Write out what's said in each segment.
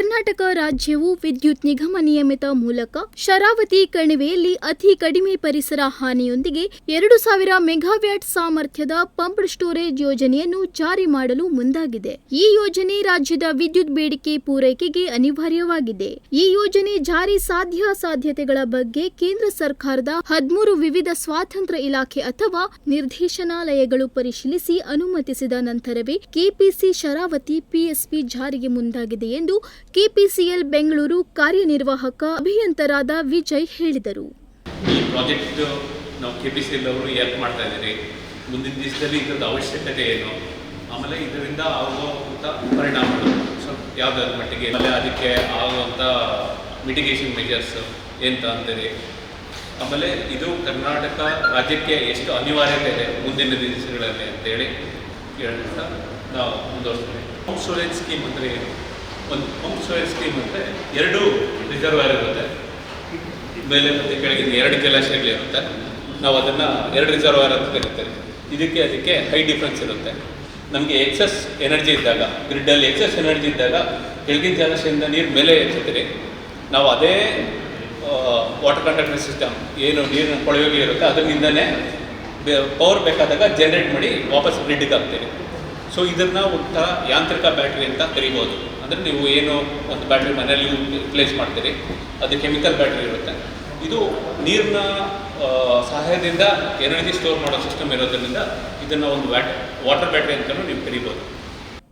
ಕರ್ನಾಟಕ ರಾಜ್ಯವು ವಿದ್ಯುತ್ ನಿಗಮ ನಿಯಮಿತ ಮೂಲಕ ಶರಾವತಿ ಕಣಿವೆಯಲ್ಲಿ ಅತಿ ಕಡಿಮೆ ಪರಿಸರ ಹಾನಿಯೊಂದಿಗೆ ಎರಡು ಸಾವಿರ ಮೆಗಾವ್ಯಾಟ್ ಸಾಮರ್ಥ್ಯದ ಪಂಪ್ ಸ್ಟೋರೇಜ್ ಯೋಜನೆಯನ್ನು ಜಾರಿ ಮಾಡಲು ಮುಂದಾಗಿದೆ. ಈ ಯೋಜನೆ ರಾಜ್ಯದ ವಿದ್ಯುತ್ ಬೇಡಿಕೆ ಪೂರೈಕೆಗೆ ಅನಿವಾರ್ಯವಾಗಿದೆ. ಈ ಯೋಜನೆ ಜಾರಿ ಸಾಧ್ಯ ಸಾಧ್ಯತೆಗಳ ಬಗ್ಗೆ ಕೇಂದ್ರ ಸರ್ಕಾರದ ಹದಿಮೂರು ವಿವಿಧ ಸ್ವಾತಂತ್ರ್ಯ ಇಲಾಖೆ ಅಥವಾ ನಿರ್ದೇಶನಾಲಯಗಳು ಪರಿಶೀಲಿಸಿ ಅನುಮತಿಸಿದ ನಂತರವೇ ಕೆಪಿಸಿ ಶರಾವತಿ ಪಿಎಸ್ಪಿ ಜಾರಿಗೆ ಮುಂದಾಗಿದೆ ಎಂದು ಕೆಪಿಸಿಎಲ್ ಬೆಂಗಳೂರು ಕಾರ್ಯನಿರ್ವಾಹಕ ಅಭಿಯಂತರಾದ ವಿಜಯ್ ಹೇಳಿದರು. ಈ ಪ್ರಾಜೆಕ್ಟ್ ನಾವು ಕೆಪಿಸಿಎಲ್ ಅವರು ಹೆಲ್ಪ್ ಮಾಡ್ತಾ ಇದ್ದೀರಿ. ಮುಂದಿನ ದಿವಸದಲ್ಲಿ ಇದರದ ಅವಶ್ಯಕತೆ ಏನು? ಆಮೇಲೆ ಇದರಿಂದ ಆಗುವಂಥ ಪರಿಣಾಮಗಳು ಸೊ ಯಾವುದಾದ್ರ ಮಟ್ಟಿಗೆ ಆಮೇಲೆ ಅದಕ್ಕೆ ಆಗುವಂಥ ಮಿಟಿಗೇಷನ್ ಮೆಜರ್ಸ್ ಎಂತ ಅಂತೀರಿ ಆಮೇಲೆ ಇದು ಕರ್ನಾಟಕ ರಾಜ್ಯಕ್ಕೆ ಎಷ್ಟು ಅನಿವಾರ್ಯತೆ ಇದೆ ಮುಂದಿನ ದಿವಸಗಳಲ್ಲಿ ಅಂತೇಳಿ ಕೇಳ್ತಾ ನಾವು ಮುಂದುವರಿಸ್ತೀವಿ. ಹೋಮ್ ಸ್ಟೋರೇಜ್ ಸ್ಕೀಮ್ ಅಂದರೆ ಏನು? ಒಂದು ಪಂಪ್ ಸ್ಟೋರೇಜ್ ಸ್ಕೀಮ್ ಅಂದರೆ ಎರಡು ರಿಸರ್ವರ್ ಇರುತ್ತೆ. ಮೇಲೆ ಮತ್ತು ಕೆಳಗಿನ ಎರಡು ಜಲಾಶಯಗಳಿರುತ್ತೆ ನಾವು ಅದನ್ನು ಎರಡು ರಿಸರ್ವರ್ ಅಂತ ಕರಿತೇವೆ. ಇದಕ್ಕೆ ಅದಕ್ಕೆ ಹೈ ಡಿಫ್ರೆನ್ಸ್ ಇರುತ್ತೆ. ನಮಗೆ ಎಕ್ಸಸ್ ಎನರ್ಜಿ ಇದ್ದಾಗ ಗ್ರಿಡ್ಡಲ್ಲಿ ಎಕ್ಸಸ್ ಎನರ್ಜಿ ಇದ್ದಾಗ ಕೆಳಗಿನ ಜಲಾಶಯದಿಂದ ನೀರು ಮೇಲೆ ಎಚ್ಚುತ್ತೀರಿ ನಾವು ಅದೇ ವಾಟರ್ ಕಂಡಕ್ಟರ್ ಸಿಸ್ಟಮ್ ಏನು ನೀರಿನ ಕೊಳವೆಗೆ ಇರುತ್ತೆ, ಅದರಿಂದನೇ ಪವರ್ ಬೇಕಾದಾಗ ಜನರೇಟ್ ಮಾಡಿ ವಾಪಸ್ ಗ್ರಿಡ್ಗೆ ಹಾಕ್ತೀರಿ ಸೊ ಇದನ್ನು ಒಂಥರ ಯಾಂತ್ರಿಕ ಬ್ಯಾಟ್ರಿ ಅಂತ ಕರಿಬೋದು. ಅಂದರೆ ನೀವು ಏನು ಒಂದು ಬ್ಯಾಟ್ರಿ ಮನೆಯಲ್ಲಿ ಪ್ಲೇಸ್ ಮಾಡ್ತೀರಿ, ಅದು ಕೆಮಿಕಲ್ ಬ್ಯಾಟ್ರಿ ಇರುತ್ತೆ. ಇದು ನೀರಿನ ಸಹಾಯದಿಂದ ಎನರ್ಜಿ ಸ್ಟೋರ್ ಮಾಡೋ ಸಿಸ್ಟಮ್ ಇರೋದರಿಂದ ಇದನ್ನು ಒಂದು ವ್ಯಾಟ್ ವಾಟರ್ ಬ್ಯಾಟ್ರಿ ಅಂತಲೂ ನೀವು ಕರಿಬೋದು.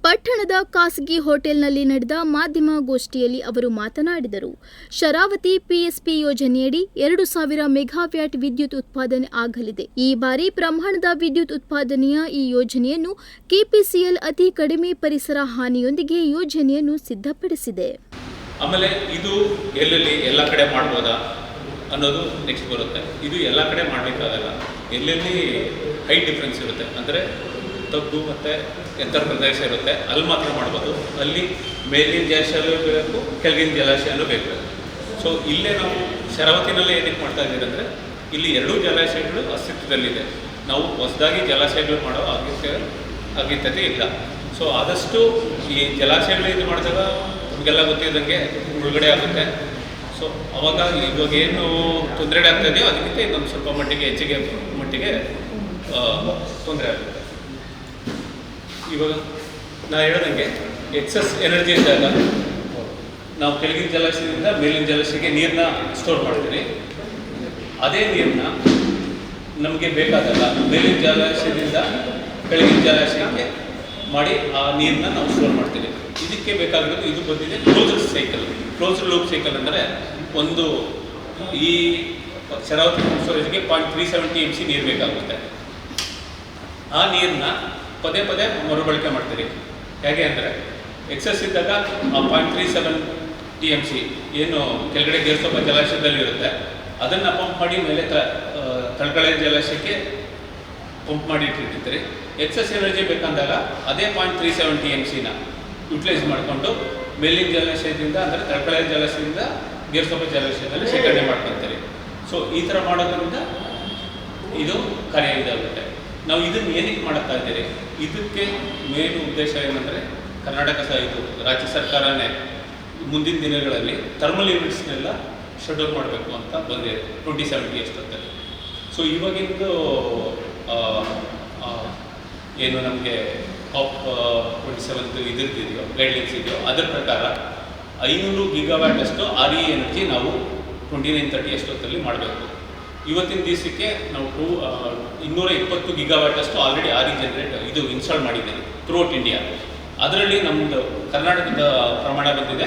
ಪಟ್ಟಣದ ಖಾಸಗಿ ಹೋಟೆಲ್ನಲ್ಲಿ ನಡೆದ ಮಾಧ್ಯಮ ಗೋಷ್ಠಿಯಲ್ಲಿ ಅವರು ಮಾತನಾಡಿದರು. ಶರಾವತಿ ಪಿಎಸ್ಪಿ ಯೋಜನೆಯಡಿ ಎರಡು ಸಾವಿರ ಮೆಗಾವ್ಯಾಟ್ ವಿದ್ಯುತ್ ಉತ್ಪಾದನೆ ಆಗಲಿದೆ. ಈ ಬಾರಿ ಪ್ರಮಾಣದ ವಿದ್ಯುತ್ ಉತ್ಪಾದನೆಯ ಈ ಯೋಜನೆಯನ್ನು ಕೆಪಿಸಿಎಲ್ ಅತಿ ಕಡಿಮೆ ಪರಿಸರ ಹಾನಿಯೊಂದಿಗೆ ಯೋಜನೆಯನ್ನು ಸಿದ್ಧಪಡಿಸಿದೆ. ಆಮೇಲೆ ಇದು ಎಲ್ಲೆಲ್ಲಿ ಎಲ್ಲ ಕಡೆ ಮಾಡ್ಬೋದಾ ನೆಕ್ಸ್ಟ್ ಬರುತ್ತೆ. ಇದು ಎಲ್ಲ ಕಡೆ ಎಲ್ಲೆಲ್ಲಿ ಹೈ ಡಿಫ್ರೆನ್ಸ್ ಇರುತ್ತೆ. ಅಂದರೆ ತಗ್ಗು ಮತ್ತು ಎತ್ತರ ಪ್ರದೇಶ ಇರುತ್ತೆ, ಅಲ್ಲಿ ಮಾತ್ರ ಮಾಡ್ಬೋದು. ಅಲ್ಲಿ ಮೇಲಿನ ಜಲಾಶಯಲ್ಲೂ ಬೇಕು, ಕೆಳಗಿನ ಜಲಾಶಯಲ್ಲೂ ಬೇಕು. ಸೊ ಇಲ್ಲೇ ನಾವು ಶರಾವತಿನಲ್ಲೇ ಏನಕ್ಕೆ ಮಾಡ್ತಾ ಇದ್ದೀವಿ ಅಂದರೆ, ಇಲ್ಲಿ ಎರಡೂ ಜಲಾಶಯಗಳು ಅಸ್ತಿತ್ವದಲ್ಲಿದೆ. ನಾವು ಹೊಸದಾಗಿ ಜಲಾಶಯಗಳು ಮಾಡೋ ಅಗತ್ಯ ಅಗತ್ಯತೆ ಇಲ್ಲ. ಸೊ ಆದಷ್ಟು ಈ ಜಲಾಶಯಗಳು ಇದು ಮಾಡಿದಾಗ ನಮಗೆಲ್ಲ ಗೊತ್ತಿದ್ದಂಗೆ ಮುಳುಗಡೆ ಆಗುತ್ತೆ. ಸೊ ಅವಾಗ ಇವಾಗ ಏನು ತೊಂದರೆ ಆಗ್ತಾ ಇದೆಯೋ, ಅದಕ್ಕಿಂತ ಇನ್ನೊಂದು ಸ್ವಲ್ಪ ಮಟ್ಟಿಗೆ ಹೆಚ್ಚಿಗೆ ಮಟ್ಟಿಗೆ ತೊಂದರೆ ಆಗುತ್ತೆ. ಇವಾಗ ನಾನು ಹೇಳ್ದಂಗೆ ಎಕ್ಸಸ್ ಎನರ್ಜಿ ಇದ್ದಾಗ ನಾವು ಕೆಳಗಿನ ಜಲಾಶಯದಿಂದ ಮೇಲಿನ ಜಲಾಶಯಕ್ಕೆ ನೀರನ್ನ ಸ್ಟೋರ್ ಮಾಡ್ತೀವಿ. ಅದೇ ನೀರನ್ನ ನಮಗೆ ಬೇಕಾದಾಗ ಮೇಲಿನ ಜಲಾಶಯದಿಂದ ಕೆಳಗಿನ ಜಲಾಶಯಕ್ಕೆ ಮಾಡಿ ಆ ನೀರನ್ನ ನಾವು ಸ್ಟೋರ್ ಮಾಡ್ತೀವಿ. ಇದಕ್ಕೆ ಬೇಕಾಗಿರೋದು ಇದು ಬಂದಿದೆ closed cycle closed loop cycle ಅಂದರೆ ಒಂದು ಈ Sharavathi ಸ್ಟೋರೇಜ್ಗೆ point three seventy M C ನೀರು ಬೇಕಾಗುತ್ತೆ. ಆ ನೀರನ್ನ ಪದೇ ಪದೇ ಮರುಬಳಕೆ ಮಾಡ್ತೀರಿ. ಹೇಗೆ ಅಂದರೆ ಎಕ್ಸಸ್ ಇದ್ದಾಗ ಆ point three seven T M C ಏನು ಕೆಳಗಡೆ ಗೇರ್ಸೋಪ ಜಲಾಶಯದಲ್ಲಿ ಇರುತ್ತೆ, ಅದನ್ನು ಪಂಪ್ ಮಾಡಿ ಮೇಲೆ ತ ತಳಗಡೆ ಜಲಾಶಯಕ್ಕೆ ಪಂಪ್ ಮಾಡಿ ಇಟ್ಟಿರ್ತೀರಿ. ಎಕ್ಸಸ್ ಎನರ್ಜಿ ಬೇಕಂದಾಗ ಅದೇ point three seven T M ಸಿನ ಯುಟಿಲೈಸ್ ಮಾಡಿಕೊಂಡು ಮೇಲಿನ ಜಲಾಶಯದಿಂದ ಅಂದರೆ ತಳಕಳೆ ಜಲಾಶಯದಿಂದ ಗೇರ್ಸೋಪ ಜಲಾಶಯದಲ್ಲಿ ಶೇಖರಣೆ ಮಾಡ್ಕೊತೀರಿ. ಸೊ ಈ ಥರ ಮಾಡೋದ್ರಿಂದ ಇದು ಕಾರ್ಯ ಇದಾಗುತ್ತೆ ನಾವು ಇದನ್ನು ಏನಕ್ಕೆ ಮಾಡುತ್ತಾ ಇದ್ದೀರಿ? ಇದಕ್ಕೆ ಮೇನ್ ಉದ್ದೇಶ ಏನಂದರೆ ಕರ್ನಾಟಕ ಇದು ರಾಜ್ಯ ಸರ್ಕಾರನೇ ಮುಂದಿನ ದಿನಗಳಲ್ಲಿ ಥರ್ಮಲ್ ಯೂನಿಟ್ಸ್ನೆಲ್ಲ ಶೆಡ್ಯೂಲ್ ಮಾಡಬೇಕು ಅಂತ ಬಂದಿದೆ ಟ್ವೆಂಟಿ ಸೆವೆಂಟಿ ಎಷ್ಟೊತ್ತಲ್ಲಿ ಸೊ ಇವಾಗಿಂದು ಏನು ನಮಗೆ ಆಫ್ ಟ್ವೆಂಟಿ ಸೆವೆಂತ್ ಇದ್ರದ್ದಿದೆಯೋ ಗೈಡ್ಲೈನ್ಸ್ ಇದೆಯೋ, ಅದರ ಪ್ರಕಾರ ಐನೂರು ಗಿಗಾವ್ಯಾಟ್ ಅಷ್ಟು ಆರ್ ಇ ಎನರ್ಜಿ ನಾವು ಟ್ವೆಂಟಿ ನೈನ್ ತರ್ಟಿ ಅಷ್ಟೊತ್ತಲ್ಲಿ ಮಾಡಬೇಕು. ಇವತ್ತಿನ ದಿವಸಕ್ಕೆ ನಾವು ಟೂ ಇನ್ನೂರ ಇಪ್ಪತ್ತು ಗಿಗಾವ್ಯಾಟ್ ಅಷ್ಟು ಆಲ್ರೆಡಿ ಆರಿ ಜನರೇಟ್ ಇದು ಇನ್ಸ್ಟಾಲ್ ಮಾಡಿದ್ದೇವೆ ಥ್ರೂಔಟ್ ಇಂಡಿಯಾ ಅದರಲ್ಲಿ ನಮ್ಮದು ಕರ್ನಾಟಕದ ಪ್ರಮಾಣ ಬಂದಿದೆ.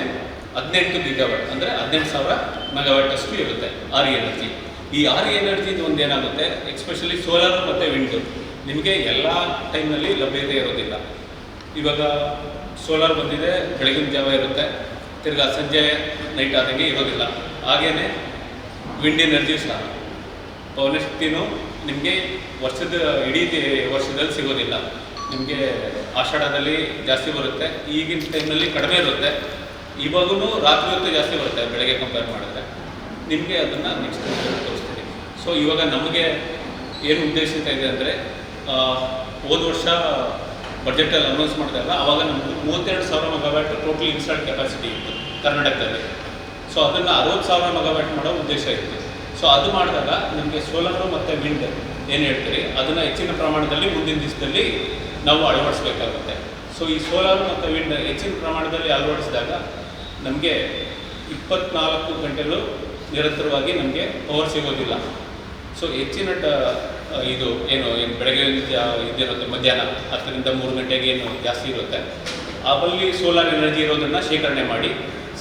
ಹದಿನೆಂಟು ಗಿಗಾವ್ಯಾಟ್, ಅಂದರೆ ಹದಿನೆಂಟು ಸಾವಿರ ಮೆಗಾವ್ಯಾಟ್ ಅಷ್ಟು ಇರುತ್ತೆ ಆರಿ ಎನರ್ಜಿ ಈ ಆರಿ ಎನರ್ಜಿದು ಒಂದು ಏನಾಗುತ್ತೆ? ಎಕ್ಸ್ಪೆಷಲಿ ಸೋಲಾರ್ ಮತ್ತು ವಿಂಡ್ ನಿಮಗೆ ಎಲ್ಲ ಟೈಮ್ನಲ್ಲಿ ಲಭ್ಯತೆ ಇರೋದಿಲ್ಲ. ಇವಾಗ ಸೋಲಾರ್ ಬಂದಿದೆ, ಬೆಳಗಿನ ಜಾವ ಇರುತ್ತೆ. ತಿರ್ಗಾ ಸಂಜೆ ನೈಟ್ ಆದಂಗೆ ಇರೋದಿಲ್ಲ. ಹಾಗೆಯೇ ವಿಂಡ್ ಎನರ್ಜಿ ಸಹ ಪವನಶಕ್ತಿನೂ ನಿಮಗೆ ವರ್ಷದ, ಇಡೀ ವರ್ಷದಲ್ಲಿ ಸಿಗೋದಿಲ್ಲ. ನಿಮಗೆ ಆಷಾಢದಲ್ಲಿ ಜಾಸ್ತಿ ಬರುತ್ತೆ, ಈಗಿನ ಟೈಮ್ನಲ್ಲಿ ಕಡಿಮೆ ಇರುತ್ತೆ. ಇವಾಗೂ ರಾತ್ರಿ ಹೊತ್ತು ಜಾಸ್ತಿ ಬರುತ್ತೆ ಬೆಳಗ್ಗೆ ಕಂಪೇರ್ ಮಾಡಿದ್ರೆ. ನಿಮಗೆ ಅದನ್ನು ನೆಕ್ಸ್ಟ್ ತೋರಿಸ್ತೀನಿ. ಸೊ ಇವಾಗ ನಮಗೆ ಏನು ಉದ್ದೇಶಿತ ಇದೆ ಅಂದರೆ ಹೋದ ವರ್ಷ ಬಜೆಟಲ್ಲಿ ಅನೌನ್ಸ್ ಮಾಡಿದಾಗ ಅವಾಗ ನಮ್ಮದು ಮೂವತ್ತೆರಡು ಸಾವಿರ ಮೆಗಾವ್ಯಾಟ್ ಟೋಟಲ್ ಇನ್ಸ್ಟಾಲ್ಡ್ ಕೆಪಾಸಿಟಿ ಇತ್ತು ಕರ್ನಾಟಕದಲ್ಲಿ. ಸೊ ಅದನ್ನು ಅರವತ್ತು ಸಾವಿರ ಮೆಗಾವ್ಯಾಟ್ ಮಾಡೋ ಉದ್ದೇಶ ಇತ್ತು. ಸೊ ಅದು ಮಾಡಿದಾಗ ನಮಗೆ ಸೋಲಾರು ಮತ್ತು ವಿಂಡ್ ಏನು ಹೇಳ್ತೀರಿ? ಅದನ್ನು ಹೆಚ್ಚಿನ ಪ್ರಮಾಣದಲ್ಲಿ ಮುಂದಿನ ದಿವಸದಲ್ಲಿ ನಾವು ಅಳವಡಿಸ್ಬೇಕಾಗುತ್ತೆ. ಸೊ ಈ ಸೋಲಾರು ಮತ್ತು ವಿಂಡ್ ಹೆಚ್ಚಿನ ಪ್ರಮಾಣದಲ್ಲಿ ಅಳವಡಿಸಿದಾಗ ನಮಗೆ ಇಪ್ಪತ್ನಾಲ್ಕು ಗಂಟೆಗಳು ನಿರಂತರವಾಗಿ ನಮಗೆ ಪವರ್ ಸಿಗೋದಿಲ್ಲ. ಸೊ ಹೆಚ್ಚಿನ ಟ- ಇದು ಏನು ಏನು ಬೆಳಗ್ಗೆ ಇದಿರುತ್ತೆ ಮಧ್ಯಾಹ್ನ, ಹತ್ತರಿಂದ ಮೂರು ಗಂಟೆಗೆ ಏನು ಜಾಸ್ತಿ ಇರುತ್ತೆ. ಅವಲ್ಲಿ ಸೋಲಾರ್ ಎನರ್ಜಿ ಇರೋದನ್ನು ಶೇಖರಣೆ ಮಾಡಿ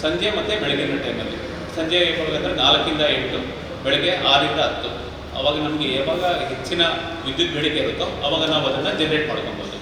ಸಂಜೆ ಮತ್ತು ಬೆಳಗಿನ ಟೈಮಲ್ಲಿ ಸಂಜೆ ಅಂದರೆ ನಾಲ್ಕಿಂದ ಎಂಟು. ಬೆಳಗ್ಗೆ ಆರಿಂದ ಹತ್ತು. ಅವಾಗ ನಮಗೆ ಯಾವಾಗ ಹೆಚ್ಚಿನ ವಿದ್ಯುತ್ ಬೇಡಿಕೆ ಇರುತ್ತೋ ಅವಾಗ ನಾವು ಅದನ್ನು ಜನರೇಟ್ ಮಾಡ್ಕೊಬೋದು.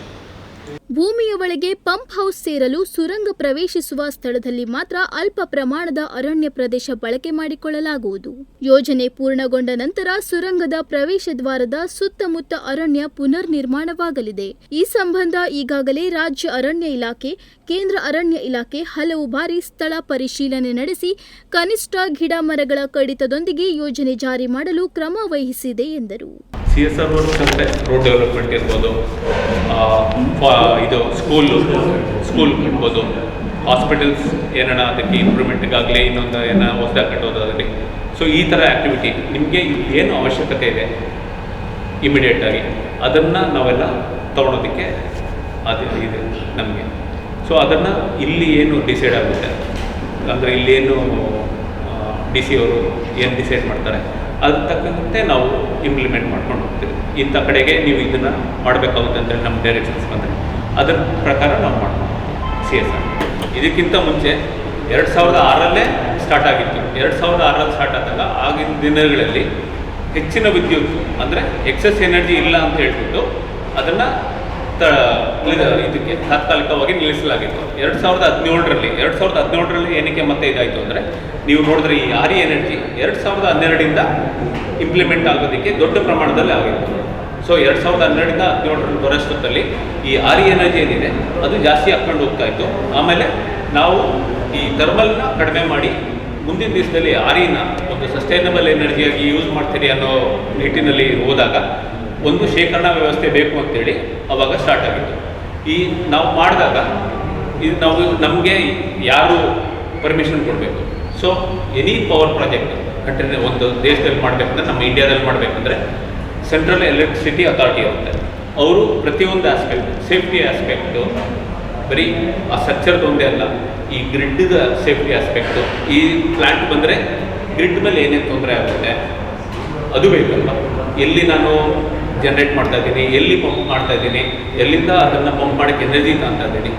ಭೂಮಿಯ ಒಳಗೆ ಪಂಪ್ ಹೌಸ್ ಸೇರಲು ಸುರಂಗ ಪ್ರವೇಶಿಸುವ ಸ್ಥಳದಲ್ಲಿ ಮಾತ್ರ ಅಲ್ಪ ಪ್ರಮಾಣದ ಅರಣ್ಯ ಪ್ರದೇಶ ಬಳಕೆ ಮಾಡಿಕೊಳ್ಳಲಾಗುವುದು. ಯೋಜನೆ ಪೂರ್ಣಗೊಂಡ ನಂತರ ಸುರಂಗದ ಪ್ರವೇಶ ದ್ವಾರದ ಸುತ್ತಮುತ್ತ ಅರಣ್ಯ ಪುನರ್ ನಿರ್ಮಾಣವಾಗಲಿದೆ ಈ ಸಂಬಂಧ ಈಗಾಗಲೇ ರಾಜ್ಯ ಅರಣ್ಯ ಇಲಾಖೆ, ಕೇಂದ್ರ ಅರಣ್ಯ ಇಲಾಖೆ ಹಲವು ಬಾರಿ ಸ್ಥಳ ಪರಿಶೀಲನೆ ನಡೆಸಿ ಕನಿಷ್ಠ ಗಿಡ ಮರಗಳ ಕಡಿತದೊಂದಿಗೆ ಯೋಜನೆ ಜಾರಿ ಮಾಡಲು ಕ್ರಮ ವಹಿಸಿದೆ ಎಂದರು. ಸಿ ಎಸ್ ಆರ್ ವರ್ಕ್ಸ್ ಅಂದರೆ ರೋಡ್ ಡೆವಲಪ್ಮೆಂಟ್ ಇರ್ಬೋದು ಇದು ಸ್ಕೂಲು ಸ್ಕೂಲ್ ಕಟ್ಬೋದು ಹಾಸ್ಪಿಟಲ್ಸ್ ಏನನ ಅದಕ್ಕೆ ಇಂಪ್ರೂವ್ಮೆಂಟ್ಗಾಗಲಿ ಇನ್ನೊಂದು ಏನೋ ಹೊಸದಾಗಿ ಕಟ್ಟೋದಾಗಲಿ ಸೊ ಈ ಥರ ಆ್ಯಕ್ಟಿವಿಟಿ ನಿಮಗೆ ಏನು ಅವಶ್ಯಕತೆ ಇದೆ ಇಮಿಡಿಯೇಟಾಗಿ ಅದನ್ನು ನಾವೆಲ್ಲ ತೊಗೊಳೋದಕ್ಕೆ ಅದು ಇದೆ ನಮಗೆ. ಸೊ ಅದನ್ನು ಇಲ್ಲಿ ಏನು ಡಿಸೈಡ್ ಆಗುತ್ತೆ? ಅಂದರೆ ಇಲ್ಲೇನು ಡಿ ಸಿ ಅವರು ಏನು ಡಿಸೈಡ್ ಮಾಡ್ತಾರೆ? ಅದ್ರ ತಕ್ಕಂತೆ ನಾವು ಇಂಪ್ಲಿಮೆಂಟ್ ಮಾಡ್ಕೊಂಡು ಹೋಗ್ತೀವಿ. ಇಂಥ ಕಡೆಗೆ ನೀವು ಇದನ್ನು ಮಾಡಬೇಕಾಗುತ್ತೆ ಅಂತೇಳಿ ನಮ್ಮ ಡೈರೆಕ್ಷನ್ಸ್ ಬಂದರೆ. ಅದರ ಪ್ರಕಾರ ನಾವು ಮಾಡ್ಕೊಂಡು ಸಿ ಎಸ್ ಆರ್ ಇದಕ್ಕಿಂತ ಮುಂಚೆ ಎರಡು ಸಾವಿರದ ಆರಲ್ಲೇ ಸ್ಟಾರ್ಟ್ ಆಗಿತ್ತು. ಎರಡು ಸಾವಿರದ ಆರಲ್ಲಿ ಸ್ಟಾರ್ಟ್ ಆದಾಗ ಆಗಿನ ದಿನಗಳಲ್ಲಿ ಹೆಚ್ಚಿನ ವಿದ್ಯುತ್, ಅಂದರೆ ಎಕ್ಸಸ್ ಎನರ್ಜಿ ಇಲ್ಲ ಅಂತ ಹೇಳ್ಬಿಟ್ಟು ಅದನ್ನು ಇದಕ್ಕೆ ತಾತ್ಕಾಲಿಕವಾಗಿ ನಿಲ್ಲಿಸಲಾಗಿತ್ತು. ಎರಡು ಸಾವಿರದ ಹದಿನೇಳರಲ್ಲಿ, ಎರಡು ಸಾವಿರದ ಹದಿನೇಳರಲ್ಲಿ ಏನಕ್ಕೆ ಮತ್ತೆ ಇದಾಯಿತು ಅಂದರೆ, ನೀವು ನೋಡಿದ್ರೆ ಈ ಆರಿ ಎನರ್ಜಿ ಎರಡು ಸಾವಿರದ ಹನ್ನೆರಡರಿಂದ ಇಂಪ್ಲಿಮೆಂಟ್ ಆಗೋದಕ್ಕೆ ದೊಡ್ಡ ಪ್ರಮಾಣದಲ್ಲಿ ಆಗಿತ್ತು. ಸೊ ಎರಡು ಸಾವಿರದ ಹನ್ನೆರಡರಿಂದ ಹದಿನೇಳರ ಬರೋಷ್ಟೊತ್ತಲ್ಲಿ ಈ ಆರಿ ಎನರ್ಜಿ ಏನಿದೆ, ಅದು ಜಾಸ್ತಿ ಹಾಕ್ಕೊಂಡು ಹೋಗ್ತಾ ಇತ್ತು. ಆಮೇಲೆ ನಾವು ಈ ಥರ್ಮಲ್ನ ಕಡಿಮೆ ಮಾಡಿ ಮುಂದಿನ ದಿವಸದಲ್ಲಿ ಆರಿನ ಒಂದು ಸಸ್ಟೈನಬಲ್ ಎನರ್ಜಿಯಾಗಿ ಯೂಸ್ ಮಾಡ್ತೀರಿ ಅನ್ನೋ ನಿಟ್ಟಿನಲ್ಲಿ ಹೋದಾಗ ಒಂದು ಶೇಖರಣಾ ವ್ಯವಸ್ಥೆ ಬೇಕು ಅಂತೇಳಿ ಅವಾಗ ಸ್ಟಾರ್ಟ್ ಆಗಿತ್ತು. ಈ ನಾವು ಮಾಡಿದಾಗ ಇದು ನಾವು ನಮಗೆ ಯಾರು ಪರ್ಮಿಷನ್ ಕೊಡಬೇಕು? So any power project country ಒಂದು ದೇಶದಲ್ಲಿ ಮಾಡಬೇಕಂದ್ರೆ, ನಮ್ಮ ಇಂಡಿಯಾದಲ್ಲಿ ಮಾಡಬೇಕಂದ್ರೆ ಸೆಂಟ್ರಲ್ ಎಲೆಕ್ಟ್ರಿಸಿಟಿ ಅಥಾರಿಟಿ ಇರುತ್ತೆ. ಅವರು ಪ್ರತಿಯೊಂದು ಆಸ್ಪೆಕ್ಟ್ ಸೇಫ್ಟಿ ಆಸ್ಪೆಕ್ಟು ಬರೀ ಆ ಸ್ಟ್ರಕ್ಚರ್ದು ಒಂದೇ ಅಲ್ಲ, ಈ ಗ್ರಿಡ್ದ ಸೇಫ್ಟಿ ಆಸ್ಪೆಕ್ಟು ಈ ಪ್ಲ್ಯಾಂಟ್ ಬಂದರೆ ಗ್ರಿಡ್ ಮೇಲೆ ಏನೇನು ತೊಂದರೆ ಆಗುತ್ತೆ, ಅದು ಬೇಕಲ್ಲ ಎಲ್ಲಿ ನಾನು ಜನ್ರೇಟ್ ಮಾಡ್ತಾ ಇದ್ದೀನಿ, ಎಲ್ಲಿ ಪಂಪ್ ಮಾಡ್ತಾ ಇದ್ದೀನಿ, ಎಲ್ಲಿಂದ ಅದನ್ನ ಪಂಪ್ ಮಾಡೋಕ್ಕೆ ಎನರ್ಜಿ ತಾಂತಾ ಇದ್ದೀನಿ,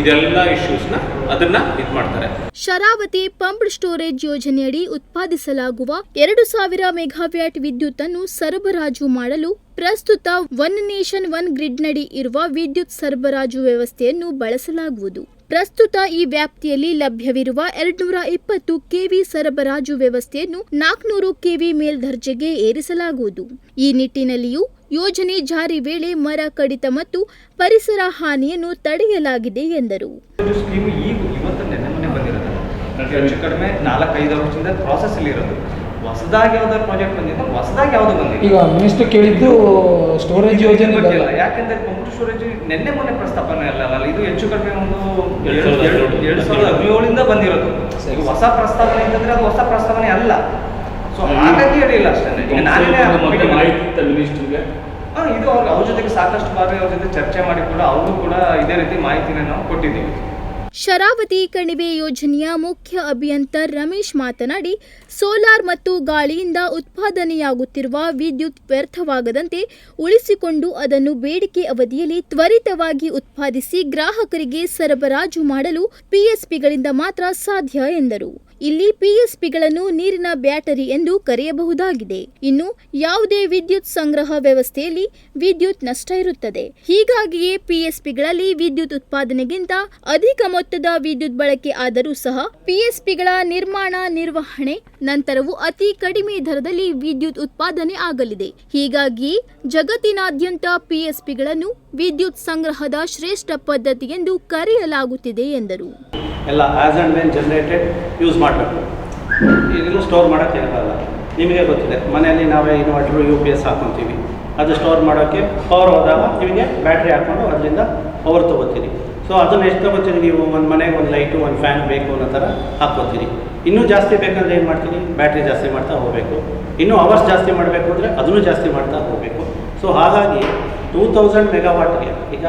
ಇದೆಲ್ಲ ಇಶ್ಯೂಸ್ನ ಅದನ್ನ ಇದು ಮಾಡ್ತಾರೆ. ಶರಾವತಿ ಪಂಪ್ಡ್ ಸ್ಟೋರೇಜ್ ಯೋಜನೆಯಡಿ ಉತ್ಪಾದಿಸಲಾಗುವ ಎರಡು ಸಾವಿರ ಮೆಗಾವ್ಯಾಟ್ ವಿದ್ಯುತ್ ಅನ್ನು ಸರಬರಾಜು ಮಾಡಲು ಪ್ರಸ್ತುತ ಒನ್ ನೇಷನ್ ಒನ್ ಗ್ರಿಡ್ನಡಿ ಇರುವ ವಿದ್ಯುತ್ ಸರಬರಾಜು ವ್ಯವಸ್ಥೆಯನ್ನು ಬಳಸಲಾಗುವುದು. ಪ್ರಸ್ತುತ ಈ ವ್ಯಾಪ್ತಿಯಲ್ಲಿ ಲಭ್ಯವಿರುವ ಎರಡ್ನೂರ ಇಪ್ಪತ್ತು ಕೆವಿ ಸರಬರಾಜು ವ್ಯವಸ್ಥೆಯನ್ನು ನಾಲ್ಕುನೂರು ಕೆವಿ ಮೇಲ್ದರ್ಜೆಗೆ ಏರಿಸಲಾಗುವುದು. ಈ ನಿಟ್ಟಿನಲ್ಲಿಯೂ ಯೋಜನೆ ಜಾರಿ ವೇಳೆ ಮರ ಕಡಿತ ಮತ್ತು ಪರಿಸರ ಹಾನಿಯನ್ನು ತಡೆಯಲಾಗಿದೆ ಎಂದರು. ಇದು ಸ್ಕೀಮ್ ಈಗ ಇವತ್ತು ನೆನ್ನೆ ಮೊನ್ನೆ ಬಂದಿರೋದು. ಹೆಚ್ಚು ಕಡಿಮೆ ನಾಲ್ಕೈದು ವರ್ಷದಿಂದ ಪ್ರಾಸೆಸ್ ಅಲ್ಲಿ ಇರೋದು. ಹೊಸದಾಗಿ ಯಾವ್ದಾದ್ರು ಪ್ರಾಜೆಕ್ಟ್ ಬಂದಿದೆ ಹೊಸದಾಗಿ ಯಾವುದು ಬಂದಿಲ್ಲ. ಈಗ ಮಿನಿಸ್ಟರ್ ಕೇಳಿದ್ದು ಸ್ಟೋರೇಜ್ ಯೋಜನೆ ಬಗ್ಗೆ ಅಲ್ಲ. ಯಾಕೆಂದ್ರೆ ಪಂಪ್ ಸ್ಟೋರೇಜ್ ನೆನ್ನೆ ಮೊನ್ನೆ ಪ್ರಸ್ತಾಪನೆ ಅಲ್ಲ ಅಲ್ಲ ಇದು ಹೆಚ್ಚು ಕಡಿಮೆ ಒಂದು. ಎರಡು ಸಾವಿರದ ಹದಿನೇಳರಿಂದ ಬಂದಿರೋದು. ಹೊಸ ಪ್ರಸ್ತಾವನೆ ಅಂತಂದ್ರೆ ಅದು ಹೊಸ ಪ್ರಸ್ತಾವನೆ ಅಲ್ಲ. ಸೊ ಹಾಗಾಗಿ ಹೇಳಿಲ್ಲ ಅಷ್ಟೇ. ಈಗ ನಾನೇ ಮಾಹಿತಿ ಇತ್ತ ಮಿನಿಸ್ಟರ್ಗೆ? ಹಾ, ಇದು ಅವ್ರ ಅವ್ರ ಜೊತೆಗೆ ಸಾಕಷ್ಟು ಬಾರಿ ಅವ್ರ ಜೊತೆ ಚರ್ಚೆ ಮಾಡಿ ಕೂಡ ಅವರು ಕೂಡ ಇದೇ ರೀತಿ ಮಾಹಿತಿನ ನಾವು ಕೊಟ್ಟಿದ್ದೀವಿ. ಶರಾವತಿ ಕಣಿವೆ ಯೋಜನೆಯ ಮುಖ್ಯ ಅಭಿಯಂತರ ರಮೇಶ್ ಮಾತನಾಡಿ ಸೋಲಾರ್ ಮತ್ತು ಗಾಳಿಯಿಂದ ಉತ್ಪಾದನೆಯಾಗುತ್ತಿರುವ ವಿದ್ಯುತ್ ವ್ಯರ್ಥವಾಗದಂತೆ ಉಳಿಸಿಕೊಂಡು ಅದನ್ನು ಬೇಡಿಕೆ ಅವಧಿಯಲ್ಲಿ ತ್ವರಿತವಾಗಿ ಉತ್ಪಾದಿಸಿ ಗ್ರಾಹಕರಿಗೆ ಸರಬರಾಜು ಮಾಡಲು ಪಿಎಸ್ಪಿಗಳಿಂದ ಮಾತ್ರ ಸಾಧ್ಯ ಎಂದರು. ಇಲ್ಲಿ ಪಿಎಸ್ಪಿಗಳನ್ನು ನೀರಿನ ಬ್ಯಾಟರಿ ಎಂದು ಕರೆಯಬಹುದಾಗಿದೆ. ಇನ್ನು ಯಾವುದೇ ವಿದ್ಯುತ್ ಸಂಗ್ರಹ ವ್ಯವಸ್ಥೆಯಲ್ಲಿ ವಿದ್ಯುತ್ ನಷ್ಟ ಇರುತ್ತದೆ. ಹೀಗಾಗಿಯೇ ಪಿಎಸ್ಪಿಗಳಲ್ಲಿ ವಿದ್ಯುತ್ ಉತ್ಪಾದನೆಗಿಂತ ಅಧಿಕ ಮೊತ್ತದ ವಿದ್ಯುತ್ ಬಳಕೆ ಆದರೂ ಸಹ ಪಿಎಸ್ಪಿಗಳ ನಿರ್ಮಾಣ, ನಿರ್ವಹಣೆ ನಂತರವೂ ಅತಿ ಕಡಿಮೆ ದರದಲ್ಲಿ ವಿದ್ಯುತ್ ಉತ್ಪಾದನೆ ಆಗಲಿದೆ. ಹೀಗಾಗಿ ಜಗತ್ತಿನಾದ್ಯಂತ ಪಿಎಸ್ಪಿಗಳನ್ನು ವಿದ್ಯುತ್ ಸಂಗ್ರಹದ ಶ್ರೇಷ್ಠ ಪದ್ಧತಿ ಎಂದು ಕರೆಯಲಾಗುತ್ತಿದೆ ಎಂದರು. ಎಲ್ಲ as and when generated use ಮಾಡಬೇಕು. ಇದನ್ನು ಸ್ಟೋರ್ ಮಾಡೋಕ್ಕೆ ಆಗಲ್ಲ ನಿಮಗೆ ಗೊತ್ತಿದೆ, ಮನೆಯಲ್ಲಿ ನಾವೇ ಇನ್ವರ್ಟ್ರು ಯು ಪಿ ಎಸ್ ಹಾಕ್ಕೊತೀವಿ ಅದು ಸ್ಟೋರ್ ಮಾಡೋಕ್ಕೆ ಪವರ್ ಹೋದಾಗ ನಿಮಗೆ ಬ್ಯಾಟ್ರಿ ಹಾಕ್ಕೊಂಡು ಅದರಿಂದ ಪವರ್ ತೊಗೋತೀರಿ. ಸೊ ಅದನ್ನು ಎಷ್ಟು ತೊಗೋತೀರಿ ನೀವು? ಒಂದು ಮನೆಗೆ ಒಂದು ಲೈಟು ಒಂದು ಫ್ಯಾನ್ ಬೇಕು ಅನ್ನೋ ಥರ ಹಾಕ್ಕೋತೀರಿ. ಇನ್ನೂ ಜಾಸ್ತಿ ಬೇಕಂದ್ರೆ ಏನು ಮಾಡ್ತೀನಿ ಬ್ಯಾಟ್ರಿ ಜಾಸ್ತಿ ಮಾಡ್ತಾ ಹೋಗಬೇಕು. ಇನ್ನೂ ಅವರ್ಸ್ ಜಾಸ್ತಿ ಮಾಡಬೇಕು ಅಂದರೆ ಅದನ್ನು ಜಾಸ್ತಿ ಮಾಡ್ತಾ ಹೋಗಬೇಕು. ಸೊ ಹಾಗಾಗಿ ಟೂ ತೌಸಂಡ್ ಮೆಗಾವಾಟ್ಗೆ ಈಗ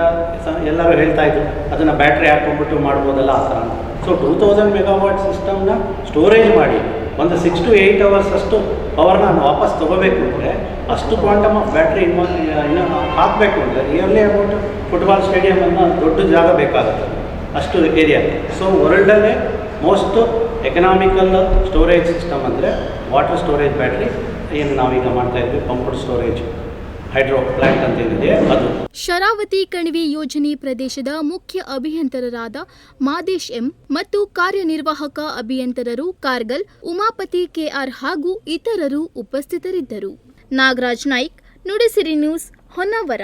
ಎಲ್ಲರೂ ಹೇಳ್ತಾ ಇದ್ರು, ಅದನ್ನು ಬ್ಯಾಟ್ರಿ ಹಾಕ್ಕೊಂಡ್ಬಿಟ್ಟು ಮಾಡ್ಬೋದಲ್ಲ ಆ ಥರ ಸೊ ಟೂ ತೌಸಂಡ್ ಮೆಗಾವಾಟ್ ಸಿಸ್ಟಮ್ನ ಸ್ಟೋರೇಜ್ ಮಾಡಿ, ಒಂದು ಸಿಕ್ಸ್ ಟು ಏಯ್ಟ್ ಅವರ್ಸ್ ಅಷ್ಟು ಪವರ್ನ ನಾನು ವಾಪಸ್ ತೊಗೋಬೇಕು ಅಂದರೆ, ಅಷ್ಟು ಕ್ವಾಂಟಮ್ ಆಫ್ ಬ್ಯಾಟ್ರಿ ಇನ್ವಾಲ್ ಇನ್ನೂ ಹಾಕಬೇಕು ಅಂದರೆ ನಿಯರ್ಲಿ ಅಬೌಟ್ ಫುಟ್ಬಾಲ್ ಸ್ಟೇಡಿಯಮನ್ನು ದೊಡ್ಡ ಜಾಗ ಬೇಕಾಗುತ್ತೆ, ಅಷ್ಟು ಏರಿಯಾ ಸೊ ವರ್ಲ್ಡಲ್ಲೇ ಮೋಸ್ಟ್ ಎಕನಾಮಿಕಲ್ ಸ್ಟೋರೇಜ್ ಸಿಸ್ಟಮ್ ಅಂದರೆ ವಾಟರ್ ಸ್ಟೋರೇಜ್ ಬ್ಯಾಟ್ರಿ ಏನು ನಾವೀಗ ಮಾಡ್ತಾ ಇದ್ವಿ ಪಂಪ್ಡ್ ಸ್ಟೋರೇಜ್ ಹೈಡ್ರೋ ಪ್ಲಾಂಟ್ ಅಂತ ಏನಿದೆ, ಅದು. ಶರಾವತಿ ಕಣಿವೆ ಯೋಜನೆ ಪ್ರದೇಶದ ಮುಖ್ಯ ಅಭಿಯಂತರರಾದ ಮಾದೇಶ್ ಎಂ ಮತ್ತು ಕಾರ್ಯನಿರ್ವಾಹಕ ಅಭಿಯಂತರರು ಕಾರ್ಗಲ್, ಉಮಾಪತಿ ಕೆಆರ್ ಹಾಗೂ ಇತರರು ಉಪಸ್ಥಿತರಿದ್ದರು. ನಾಗರಾಜ್ ನಾಯ್ಕ್, ನುಡಿಸಿರಿ ನ್ಯೂಸ್ ಹೊನ್ನಾವರ.